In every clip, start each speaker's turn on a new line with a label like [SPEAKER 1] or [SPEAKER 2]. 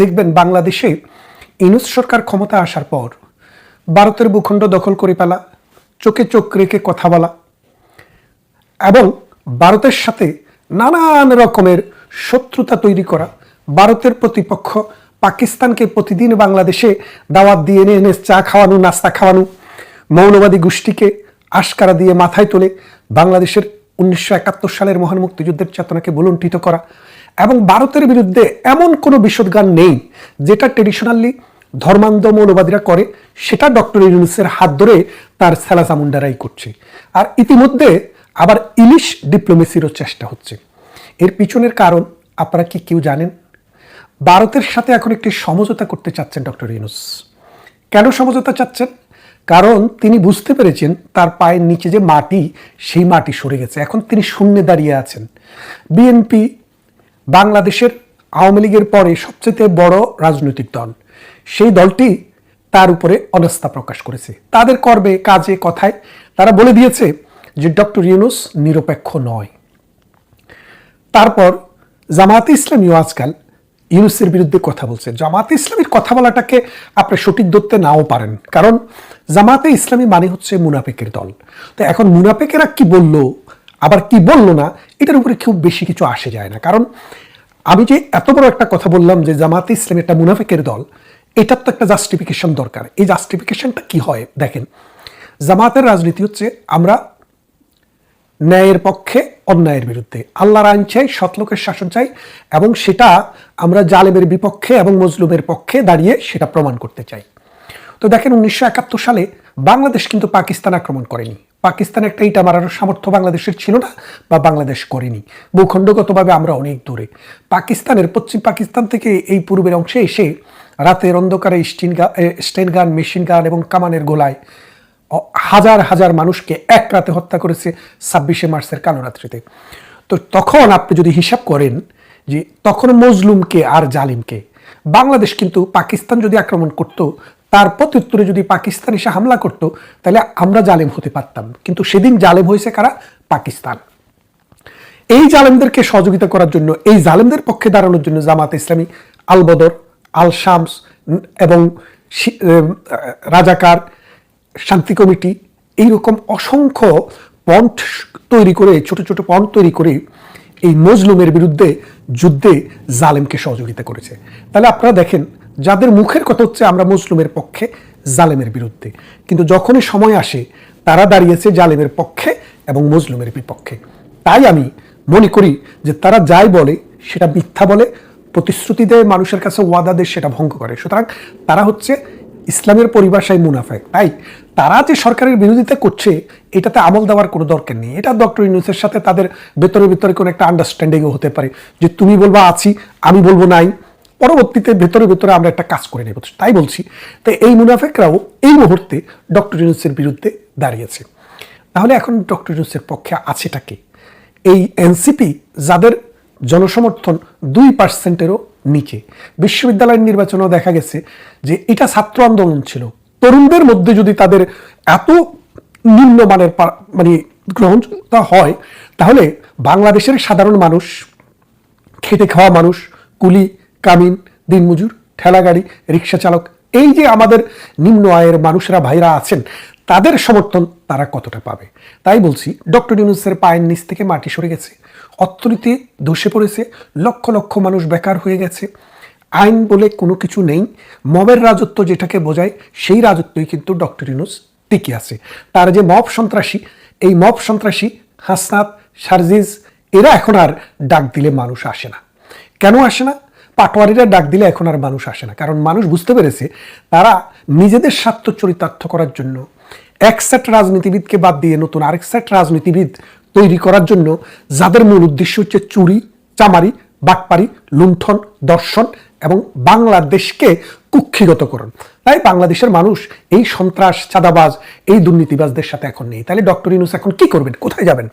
[SPEAKER 1] দেখবেন বাংলাদেশে ইনুস সরকার ক্ষমতা আসার পর ভারতের ভূখণ্ড দখল করে ফেলা, চোখে চোখ রেখে কথা বলা এবং ভারতের সাথে নানান রকমের শত্রুতা তৈরি করা, ভারতের প্রতিপক্ষ পাকিস্তানকে প্রতিদিন বাংলাদেশে দাওয়াত দিয়ে এনে এনে চা খাওয়ানো, নাস্তা খাওয়ানো, মৌলবাদী গোষ্ঠীকে আশকারা দিয়ে মাথায় তোলে বাংলাদেশের উনিশশো একাত্তর সালের মহান মুক্তিযুদ্ধের চেতনাকে বুলণ্ঠিত করা ভারতের বিরুদ্ধে এমন কোনো বিশদগান নেই যেটা ট্রেডিশনালি ধর্মান্ধ মৌলবাদীরা করে, সেটা ডক্টর ইউনুসের হাত ধরে তার স্যালাসামুন্ডারাই করছে। আর ইতিমধ্যে আবার ইলিশ ডিপ্লোমেসিরও চেষ্টা হচ্ছে। এর পিছনের কারণ আপনারা কি কেউ জানেন? ভারতের সাথে এখন একটি সমঝোতা করতে চাচ্ছেন ডক্টর ইউনুস। কেন সমঝোতা চাচ্ছেন? কারণ তিনি বুঝতে পেরেছেন তার পায়ের নিচে যে মাটি, সেই মাটি সরে গেছে। এখন তিনি শূন্যে দাঁড়িয়ে আছেন। বিএনপি বাংলাদেশের আওয়ামী লীগের পরে সবচেয়ে বড় রাজনৈতিক দল। সেই দলটি তার উপরে অনাস্থা প্রকাশ করেছে। তাদের কর্মে, কাজে, কথায় তারা বলে দিয়েছে যে ডক্টর ইউনুস নিরপেক্ষ নয়। তারপর জামায়াতে ইসলামীও আজকাল ইউনুসের বিরুদ্ধে কথা বলছে। জামাতে ইসলামীর কথা বলাটাকে আপনি সঠিক ধরতে নাও পারেন। কারণ জামাতে ইসলামী মানে হচ্ছে মুনাফেকের দল। তো এখন মুনাফেকেরা কি বলল? আবার কি বলল না, এটার উপরে খুব বেশি কিছু আসে যায় না। কারণ আমি যে এত বড় একটা কথা বললাম যে জামাতে ইসলামী একটা মুনাফেকের দল, এটার তো একটা জাস্টিফিকেশন দরকার। এই জাস্টিফিকেশনটা কি হয়? দেখেন জামাতের রাজনীতি হচ্ছে আমরা ন্যায়ের পক্ষে অন্যায়ের বিরুদ্ধে। আল্লাহর আইন চাই সৎলোকের শাসন চাই, এবং সেটা আমরা জালেমের বিপক্ষে এবং মজলুমের পক্ষে দাঁড়িয়ে সেটা প্রমাণ করতে চাই। তো দেখেন, উনিশশো একাত্তর সালে বাংলাদেশ কিন্তু পাকিস্তান আক্রমণ করেনি। পাকিস্তান একটা ইটা মারার সামর্থ্য বাংলাদেশের ছিল না বা বাংলাদেশ করেনি। ভূখণ্ডগতভাবে আমরা অনেক দূরে। পাকিস্তানের পশ্চিম পাকিস্তান থেকে এই পূর্বের অংশে এসে রাতের অন্ধকারে স্টিন গা স্টেন গান, মেশিন গান এবং কামানের গোলায় হাজার হাজার মানুষকে এক রাতে হত্যা করেছে ছাব্বিশে মার্চের কালো রাত্রিতে তো তখন আপনি যদি হিসাব করেন যে তখন মজলুমকে আর জালিমকে, বাংলাদেশ কিন্তু পাকিস্তান যদি আক্রমণ করত তার প্রত্যুত্তরে যদি পাকিস্তান এসে হামলা করত, তাহলে আমরা জালেম হতে পারতাম। কিন্তু সেদিন জালেম হয়েছে কারা? পাকিস্তান। এই জালেমদেরকে সহযোগিতা করার জন্য, এই জালেমদের পক্ষে দাঁড়ানোর জন্য জামাত ইসলামী, আল বদর, আল শামস এবং রাজাকার শান্তি কমিটি এইরকম অসংখ্য পন্থ তৈরি করে, ছোট ছোট পন্থ তৈরি করে এই মজলুমের বিরুদ্ধে যুদ্ধে জালেমকে সহযোগিতা করেছে। তাহলে আপনারা দেখেন যাদের মুখের কথা হচ্ছে আমরা মুসলিমের পক্ষে জালেমের বিরুদ্ধে। কিন্তু যখনই সময় আসে, তারা দাঁড়িয়েছে জালেমের পক্ষে এবং মজলুমের বিপক্ষে। তাই আমি মনে করি যে তারা যাই বলে, সেটা মিথ্যা বলে, প্রতিশ্রুতি দেয় মানুষের কাছে, ওয়াদা দেয়, সেটা ভঙ্গ করে। সুতরাং তারা হচ্ছে ইসলামের পরিভাষায় মুনাফেক। তাই তারা যে সরকারের বিরোধিতা করছে, এটাতে আমল দেওয়ার কোনো দরকার নেই। এটা ডক্টর ইউনুসের সাথে তাদের ভেতরে ভেতরে কোনো একটা আন্ডারস্ট্যান্ডিংও হতে পারে যে, তুমি বলবা আছি, আমি বলব নাই। পরবর্তীতে ভেতরে ভেতরে আমরা একটা কাজ করে নেব। তাই বলছি তো এই মুনাফেকরাও এই মুহূর্তে ডক্টর ইউনুসের বিরুদ্ধে দাঁড়িয়েছে। তাহলে এখন ডক্টর ইউনুসের পক্ষে আছেটা কি? এই এনসিপি যাদের জনসমর্থন দুই পার্সেন্টেরও নিচে। বিশ্ববিদ্যালয়ের নির্বাচনেও দেখা গেছে যে এটা ছাত্র আন্দোলন ছিল। তরুণদের মধ্যে যদি তাদের এত নিম্নমানের মানে গ্রহণযোগ্যতা হয়, তাহলে বাংলাদেশের সাধারণ মানুষ, খেটে খাওয়া মানুষ, কুলি কামিন দিনমজুর, ঠেলাগাড়ি রিক্সা চালক এই যে আমাদের নিম্ন আয়ের মানুষরা, ভাইরা আছেন, তাদের সমর্থন তারা কতটা পাবে? তাই বলছি, ডক্টর ইউনুসের পায়ের নিচ থেকে মাটি সরে গেছে। অর্থনীতি ধসে পড়েছে, লক্ষ লক্ষ মানুষ বেকার হয়ে গেছে। আইন বলে কোনো কিছু নেই, মবের রাজত্ব যেটাকে বোঝায়, সেই রাজত্বই কিন্তু ডক্টর ইউনুস টিকে আছে। তার যে মব সন্ত্রাসী, এই মব সন্ত্রাসী হাসনাত সার্জিজ এরা এখন আর ডাক দিলে মানুষ আসে না। কেন আসে না? পাটোয়ারিরা ডাক দিলে এখন আর মানুষ আসে না। কারণ মানুষ বুঝতে পেরেছে তারা নিজেদের স্বার্থ চরিতার্থ করার জন্য এক সেট রাজনীতিবিদকে বাদ দিয়ে নতুন আরেক সেট রাজনীতিবিদ তৈরি করার জন্য যাদের মূল উদ্দেশ্য হচ্ছে চুরি, চামারি, বাটপারি, লুণ্ঠন, দর্শন এবং বাংলাদেশকে কুক্ষিগতকরণ। তাই বাংলাদেশের মানুষ এই সন্ত্রাস, চাঁদাবাজ, এই দুর্নীতিবাজদের সাথে এখন নেই। তাহলে ডক্টর ইনুস এখন কি করবেন? কোথায় যাবেন?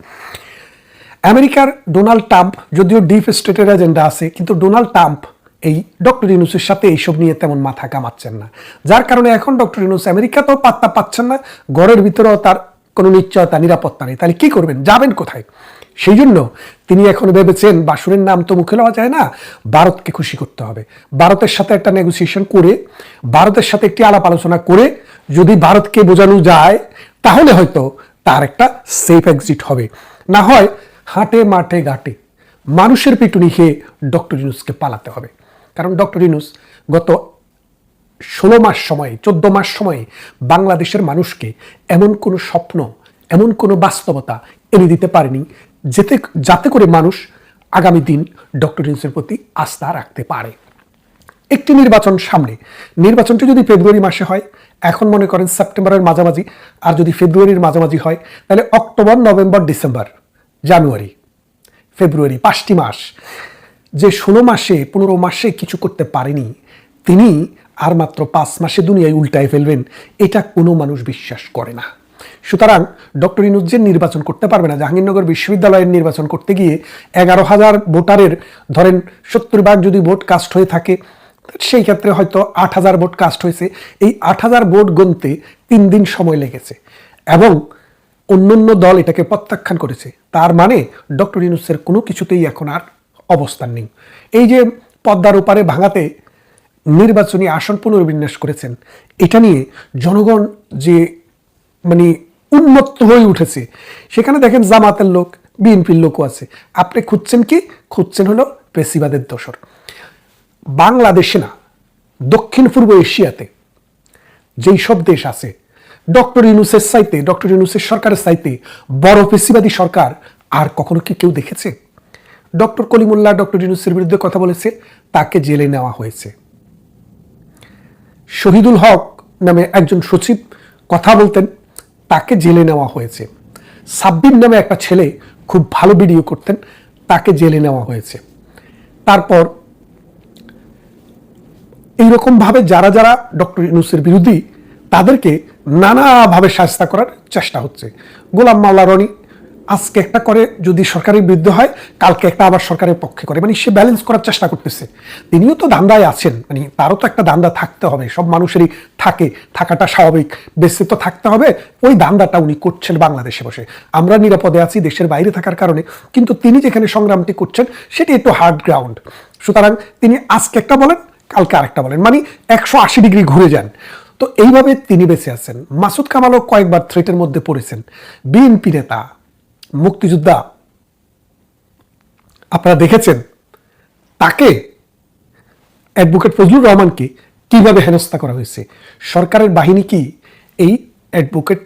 [SPEAKER 1] আমেরিকার ডোনাল্ড ট্রাম্প, যদিও ডিপ স্টেটের এজেন্ডা আছে, কিন্তু ডোনাল্ড ট্রাম্প এই ডক্টর ইউনুসের সাথে এইসব নিয়ে তেমন মাথা কামাচ্ছেন না। যার কারণে এখন ডক্টর ইউনুস আমেরিকাতেও পাত্তা পাচ্ছেন না, ঘরের ভিতরেও তার কোনো নিশ্চয়তা, নিরাপত্তা নেই। তাহলে কি করবেন? যাবেন কোথায়? সেই জন্য তিনি এখন ভেবেছেন, বাসুরের নাম তো মুখে লওয়া যায় না, ভারতকে খুশি করতে হবে। ভারতের সাথে একটা নেগোসিয়েশন করে, ভারতের সাথে একটি আলাপ আলোচনা করে, যদি ভারতকে বোঝানো যায়, তাহলে হয়তো তার একটা সেফ এক্সিট হবে। না হয় হাটে মাঠে ঘাটে মানুষের পিটুনি খেয়ে ডক্টর ইউনুসকে পালাতে হবে। কারণ ডক্টর ইউনুস গত ষোলো মাস সময়ে, চোদ্দ মাস সময়ে বাংলাদেশের মানুষকে এমন কোনো স্বপ্ন, এমন কোনো বাস্তবতা এনে দিতে পারেনি যেতে, যাতে করে মানুষ আগামী দিন ডক্টর ইউনুসের প্রতি আস্থা রাখতে পারে। একটি নির্বাচন সামনে, নির্বাচনটি যদি ফেব্রুয়ারি মাসে হয়, এখন মনে করেন সেপ্টেম্বরের মাঝামাঝি, আর যদি ফেব্রুয়ারির মাঝামাঝি হয়, তাহলে October, November, December, January, February, পাঁচটি মাস। যে ষোলো মাসে, পনেরো মাসে কিছু করতে পারেনি, তিনি আর মাত্র পাঁচ মাসে দুনিয়ায় উল্টায় ফেলবেন, এটা কোনো মানুষ বিশ্বাস করে না। সুতরাং ডক্টর ইনুজ নির্বাচন করতে পারবে না। জাহাঙ্গীরনগর বিশ্ববিদ্যালয়ের নির্বাচন করতে গিয়ে এগারো হাজার ভোটারের, ধরেন সত্তর ভাগ যদি ভোট কাস্ট হয়ে থাকে, সেই ক্ষেত্রে হয়তো আট হাজার ভোট কাস্ট হয়েছে। এই আট হাজার ভোট গণতে তিন দিন সময় লেগেছে এবং অন্যান্য দল এটাকে প্রত্যাখ্যান করেছে। তার মানে ডক্টর ইউনুসের কোনো কিছুতেই এখন আর অবস্থান নেই এই যে পদ্মার ওপারে ভাঙাতে নির্বাচনী আসন পুনর্বিন্যাস করেছেন, এটা নিয়ে জনগণ যে মানে উন্মত্ত হয়ে উঠেছে, সেখানে দেখেন জামাতের লোক, বিএনপির লোকও আছে। আপনি খুঁজছেন কি? খুঁজছেন হলো পেশিবাদের দোসর বাংলাদেশে না, দক্ষিণ পূর্ব এশিয়াতে যেই সব দেশ আছে, ডক্টর ইউনুসের সাইতে ডক্টর ইউনুসের সরকারের সাইতে বড় পেশিবাদী সরকার আর কখনো কি কেউ দেখেছে? ডক্টর কলিমুল্লাহ, ডক্টর ইউনুসের বিরুদ্ধে কথা বলেছে, তাকে জেলে নেওয়া হয়েছে। শহীদুল হক নামে একজন সচিব কথা বলতেন, তাকে জেলে নেওয়া হয়েছে। সাব্বির নামে একটা ছেলে খুব ভালো ভিডিও করতেন, তাকে জেলে নেওয়া হয়েছে। তারপর এইরকমভাবে যারা যারা ডক্টর ইউনুসের বিরোধী, তাদেরকে নানাভাবে শাস্তা করার চেষ্টা হচ্ছে। গোলাম মাওলা রনি আজকে একটা করে যদি সরকারের বিরুদ্ধে হয়, কালকে একটা আবার সরকারের পক্ষে করে। মানে সে ব্যালেন্স করার চেষ্টা করতেছে। তিনিও তো দান্দায় আছেন। মানে তারও তো একটা দান্দা থাকতে হবে। সব মানুষেরই থাকে। থাকাটা স্বাভাবিক। বেশি তো থাকতে হবে। ওই দান্দাটা উনি করছেন বাংলাদেশে বসে। আমরা নিরাপদে আছি দেশের বাইরে থাকার কারণে। কিন্তু তিনি যেখানে সংগ্রামটি করছেন, সেটি একটু হার্ড গ্রাউন্ড সুতরাং তিনি আজকে একটা বলেন, কালকে আরেকটা বলেন। মানে একশো আশি ডিগ্রি ঘুরে যান। তো এইভাবে তিনি বেঁচে আছেন। মাসুদ কামালও কয়েকবার থ্রেটের মধ্যে পড়েছেন। বিএনপি নেতা মুক্তিযোদ্ধা, আপনারা দেখেছেন তাকে অ্যাডভোকেট ফজলুর রহমানকে কীভাবে হেনস্থা করা হয়েছে? সরকারের বাহিনী কি এই অ্যাডভোকেট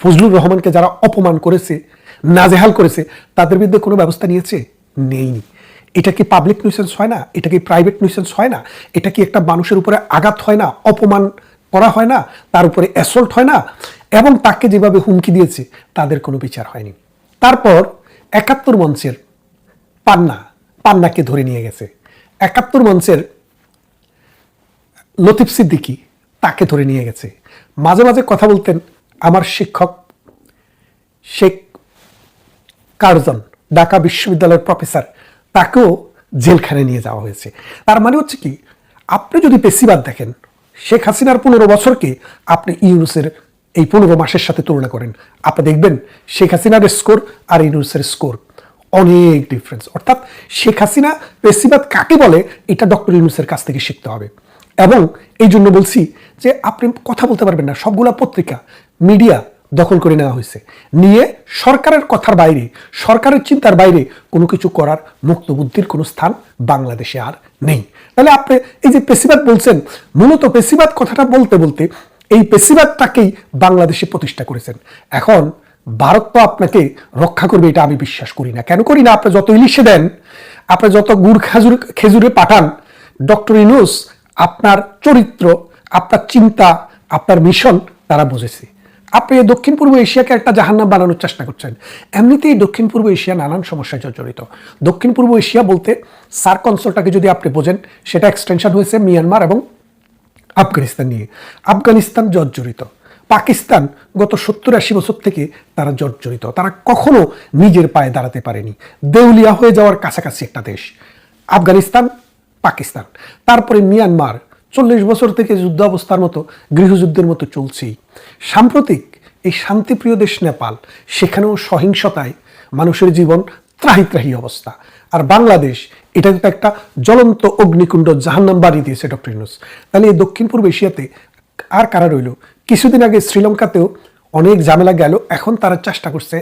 [SPEAKER 1] ফজলুর রহমানকে যারা অপমান করেছে, নাজেহাল করেছে, তাদের বিরুদ্ধে কোনো ব্যবস্থা নিয়েছে? নেইনি। এটা কি পাবলিক নিউসেন্স হয় না? এটা কি প্রাইভেট নিউসেন্স হয় না? এটা কি একটা মানুষের উপরে আঘাত হয় না? অপমান করা হয় না? তার উপরে অ্যাসল্ট হয় না? এবং তাকে যেভাবে হুমকি দিয়েছে, তাদের কোনো বিচার হয়নি। তারপর একাত্তর মঞ্চের পান্না, পান্নাকে ধরে নিয়ে গেছে। একাত্তর মঞ্চের লতিফ সিদ্দিকি তাকে ধরে নিয়ে গেছে। মাঝে মাঝে কথা বলতেন আমার শিক্ষক শেখ কার্জন, ঢাকা বিশ্ববিদ্যালয়ের প্রফেসর, তাকেও জেলখানে নিয়ে যাওয়া হয়েছে। তার মানে হচ্ছে কি, আপনি যদি পেশিবাদ দেখেন, শেখ হাসিনার পনেরো বছরকে আপনি ইউনুসের এই পনেরো মাসের সাথে তুলনা করেন। আপনি দেখবেন শেখ হাসিনার স্কোর আর ইউনুসের স্কোর অনেক ডিফারেন্স অর্থাৎ শেখ হাসিনা পেশিবাদ কাকে বলে, এটা ডক্টর ইউনুসের কাছ থেকে শিখতে হবে। এবং এই জন্য বলছি যে আপনি কথা বলতে পারবেন না, সবগুলা পত্রিকা মিডিয়া দখল করে নেওয়া হয়েছে। নিয়ে সরকারের কথার বাইরে, সরকারের চিন্তার বাইরে কোনো কিছু করার মুক্ত বুদ্ধির কোনো স্থান বাংলাদেশে আর নেই। তাহলে আপনি এই যে পেশিবাদ বলছেন, মূলত পেশিবাদ কথাটা বলতে বলতে এই পেশিবাদটাকেই বাংলাদেশে প্রতিষ্ঠা করেছেন। এখন ভারত তো আপনাকে রক্ষা করবে, এটা আমি বিশ্বাস করি না। কেন করি না? আপনি যত ইলিশে দেন, আপনি যত গুড় খাজুর, খেজুরে পাঠান, ডক্টর ইনুস আপনার চরিত্র, আপনার চিন্তা, আপনার মিশন তারা বুঝেছে। আপনি দক্ষিণ পূর্ব এশিয়াকে একটা জাহান্নাম বানানোর চেষ্টা করছেন। এমনিতেই দক্ষিণ পূর্ব এশিয়া নানান সমস্যায় জর্জরিত। দক্ষিণ পূর্ব এশিয়া বলতে সার্ক অঞ্চলটাকে যদি আপনি বোঝেন, সেটা এক্সটেনশন হয়েছে মিয়ানমার এবং আফগানিস্তান নিয়ে। আফগানিস্তান জর্জরিত। পাকিস্তান গত সত্তর আশি বছর থেকে তারা জর্জরিত। তারা কখনো নিজের পায়ে দাঁড়াতে পারেনি। দেউলিয়া হয়ে যাওয়ার কাছাকাছি একটা দেশ। আফগানিস্তান, পাকিস্তান। তারপরে মিয়ানমার। চল্লিশ বছর থেকে যুদ্ধ অবস্থার মতো, গৃহযুদ্ধের মতো চলছেই। সাম্প্রতিক এই শান্তিপ্রিয় দেশ নেপাল, সেখানেও সহিংসতায় মানুষের জীবন ত্রাহি ত্রাহি অবস্থা। আর বাংলাদেশ এটা কিন্তু একটা জ্বলন্ত অগ্নিকুণ্ড জাহান্নাম বাড়ি দিয়েছে ডক্টর ইউনুস তাহলে এই দক্ষিণ পূর্ব এশিয়াতে আর কারা রইল? কিছুদিন আগে শ্রীলঙ্কাতেও অনেক ঝামেলা গেল, এখন তারা চেষ্টা করছে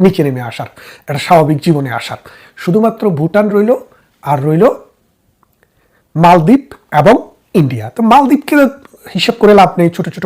[SPEAKER 1] নিচে নেমে আসার, একটা স্বাভাবিক জীবনে আসার। শুধুমাত্র ভুটান রইল আর রইল মালদ্বীপ এবং ইন্ডিয়া। তো মালদ্বীপকে হিসাব করে লাভ নেই, ছোট ছোট